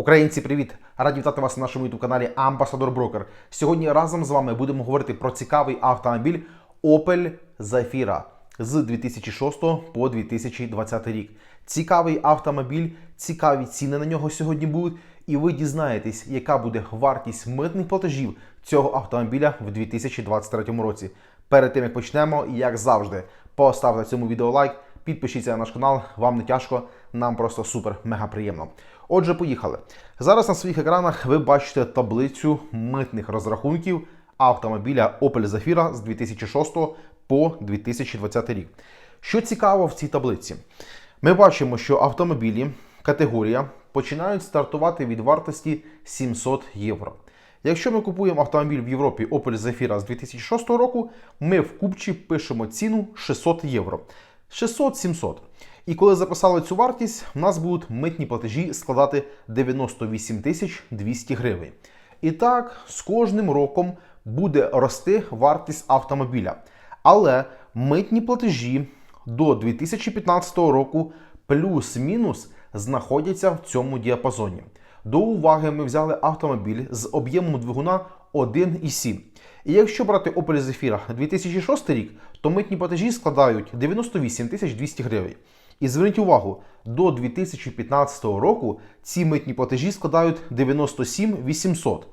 Українці, привіт! Раді вітати вас на нашому youtube каналі Амбасадор Брокер. Сьогодні разом з вами будемо говорити про цікавий автомобіль Opel Zafira з 2006 по 2020 рік. Цікавий автомобіль, цікаві ціни на нього сьогодні будуть, і ви дізнаєтесь, яка буде вартість митних платежів цього автомобіля в 2023 році. Перед тим як почнемо, як завжди, поставте цьому відео лайк. Підпишіться на наш канал, вам не тяжко, нам просто супер мега приємно. Отже, поїхали. Зараз на своїх екранах ви бачите таблицю митних розрахунків автомобіля Opel Zafira з 2006 по 2020 рік. Що цікаво в цій таблиці? Ми бачимо, що автомобілі категорія починають стартувати від вартості 700 євро. Якщо ми купуємо автомобіль в Європі Opel Zafira з 2006 року, ми в купчі пишемо ціну 600 євро. 600-700. І коли записали цю вартість, в нас будуть митні платежі складати 98 тисяч 200 гривень. І так, з кожним роком буде рости вартість автомобіля. Але митні платежі до 2015 року плюс-мінус знаходяться в цьому діапазоні. До уваги ми взяли автомобіль з об'ємом двигуна 1,7. І якщо брати Opel Zafira 2006 рік, то митні платежі складають 98 200 гривень. І зверніть увагу, до 2015 року ці митні платежі складають 97 800.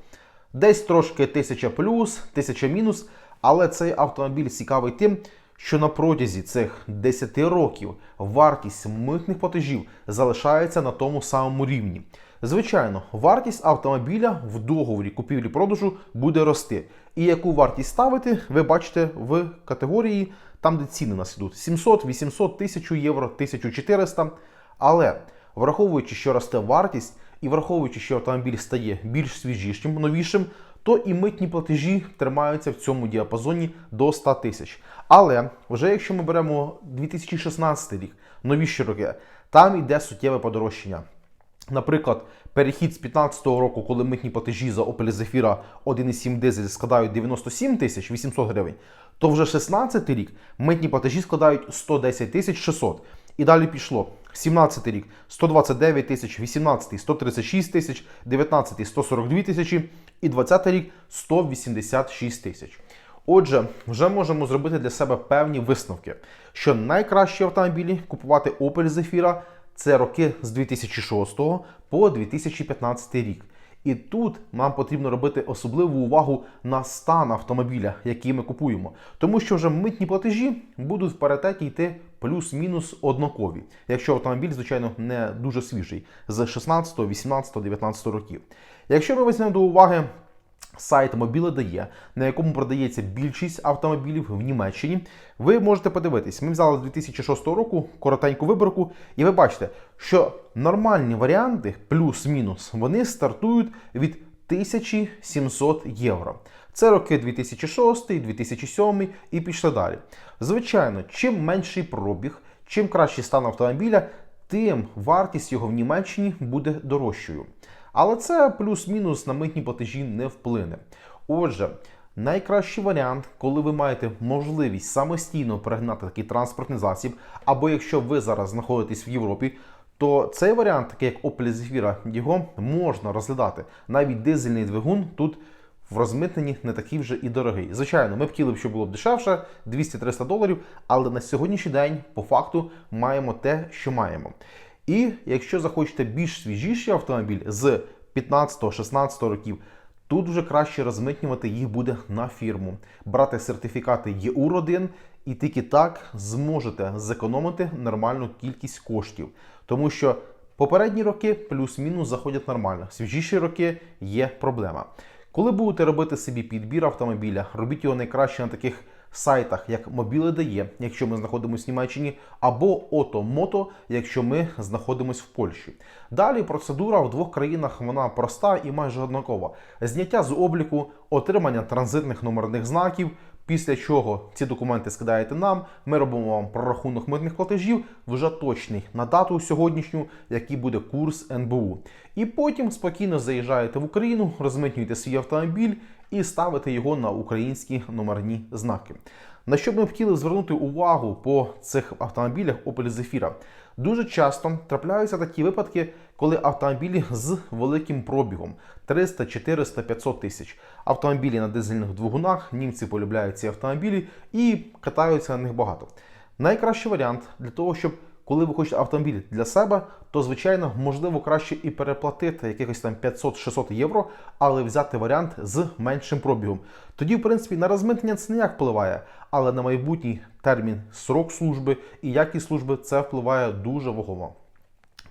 Десь трошки 1000 плюс, 1000 мінус, але цей автомобіль цікавий тим, що на протязі цих 10 років вартість митних платежів залишається на тому самому рівні. Звичайно, вартість автомобіля в договорі купівлі-продажу буде рости. І яку вартість ставити, ви бачите в категорії, там де ціни нас ідуть 700, 800, 1000 євро, 1400. Але враховуючи, що росте вартість, і враховуючи, що автомобіль стає більш свіжішим, новішим, то і митні платежі тримаються в цьому діапазоні до 100 тисяч. Але вже якщо ми беремо 2016 рік, новіші роки, там йде суттєве подорожчання. Наприклад, перехід з 2015 року, коли митні платежі за Opel Zafira 1,7 дизель складають 97 тисяч 800 гривень, то вже 16 рік митні платежі складають 110 тисяч 600. І далі пішло. 17 рік 129 тисяч, 18 136 тисяч, 19 142 тисячі і 20 рік 186 тисяч. Отже, вже можемо зробити для себе певні висновки, що найкращі автомобілі купувати Opel Zafira це роки з 2006 по 2015 рік. І тут нам потрібно робити особливу увагу на стан автомобіля, який ми купуємо, тому що вже митні платежі будуть в паритеті йти плюс-мінус однакові, якщо автомобіль, звичайно, не дуже свіжий з 16, 18, 19 років. Якщо ми візьмемо до уваги сайт Мобіле дає, на якому продається більшість автомобілів в Німеччині. Ви можете подивитись, ми взяли з 2006 року коротеньку виборку, і ви бачите, що нормальні варіанти, плюс-мінус, вони стартують від 1700 євро. Це роки 2006, 2007 і пішли далі. Звичайно, чим менший пробіг, чим кращий стан автомобіля, тим вартість його в Німеччині буде дорожчою. Але це плюс-мінус на митні платежі не вплине. Отже, найкращий варіант, коли ви маєте можливість самостійно перегнати такий транспортний засіб, або якщо ви зараз знаходитесь в Європі, то цей варіант, такий як Opel Zafira, його можна розглядати. Навіть дизельний двигун тут в розмитненні не такий вже і дорогий. Звичайно, ми б хотіли щоб було б дешевше, 200-300 доларів, але на сьогоднішній день, по факту, маємо те, що маємо. І якщо захочете більш свіжіший автомобіль з 15-16 років, тут вже краще розмитнювати їх буде на фірму, брати сертифікати ЄУР-1 і тільки так зможете зекономити нормальну кількість коштів. Тому що попередні роки плюс-мінус заходять нормально, свіжіші роки є проблема. Коли будете робити собі підбір автомобіля, робіть його найкраще на таких сайтах, як Мобіле дає, якщо ми знаходимося в Німеччині, або Ото-Мото, якщо ми знаходимося в Польщі. Далі процедура в двох країнах вона проста і майже однакова: зняття з обліку, отримання транзитних номерних знаків. Після чого ці документи скидаєте нам, ми робимо вам прорахунок митних платежів, вже точний на дату сьогоднішню, який буде курс НБУ. І потім спокійно заїжджаєте в Україну, розмитнюєте свій автомобіль і ставите його на українські номерні знаки. На що б ми хотіли звернути увагу по цих автомобілях Opel Zafira? Дуже часто трапляються такі випадки, коли автомобілі з великим пробігом 300, 400, 500 тисяч. Автомобілі на дизельних двигунах, німці полюбляють ці автомобілі і катаються на них багато. Найкращий варіант для того, щоб коли ви хочете автомобіль для себе, то звичайно можливо краще і переплатити якихось там 500-600 євро, але взяти варіант з меншим пробігом. Тоді, в принципі, на розмитнення це ніяк впливає, але на майбутній термін срок служби і якість служби це впливає дуже вагомо.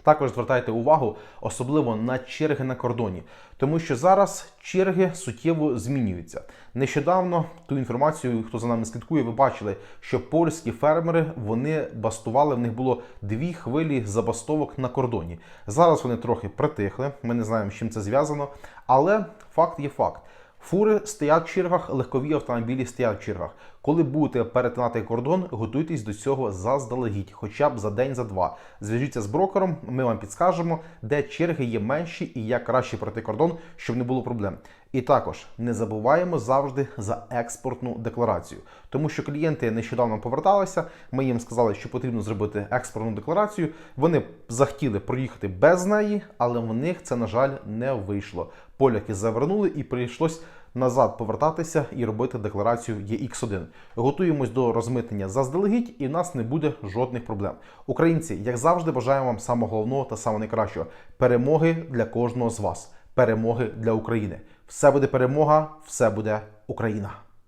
Також звертайте увагу, особливо на черги на кордоні, тому що зараз черги суттєво змінюються. Нещодавно ту інформацію, хто за нами слідкує, ви бачили, що польські фермери вони бастували. В них було дві хвилі забастовок на кордоні. Зараз вони трохи притихли. Ми не знаємо, з чим це зв'язано, але факт є факт. Фури стоять в чергах, легкові автомобілі стоять в чергах. Коли будете перетинати кордон, готуйтесь до цього заздалегідь, хоча б за день, за два. Зв'яжіться з брокером, ми вам підскажемо, де черги є менші і як краще пройти кордон, щоб не було проблем. І також не забуваємо завжди за експортну декларацію, тому що клієнти нещодавно поверталися. Ми їм сказали, що потрібно зробити експортну декларацію. Вони захотіли проїхати без неї, але в них це на жаль не вийшло. Поляки завернули і прийшлось назад повертатися і робити декларацію EX1. Готуємось до розмитнення заздалегідь, і в нас не буде жодних проблем. Українці, як завжди, бажаємо вам самого головного та самого найкращого перемоги для кожного з вас, перемоги для України. Все буде перемога, все буде Україна.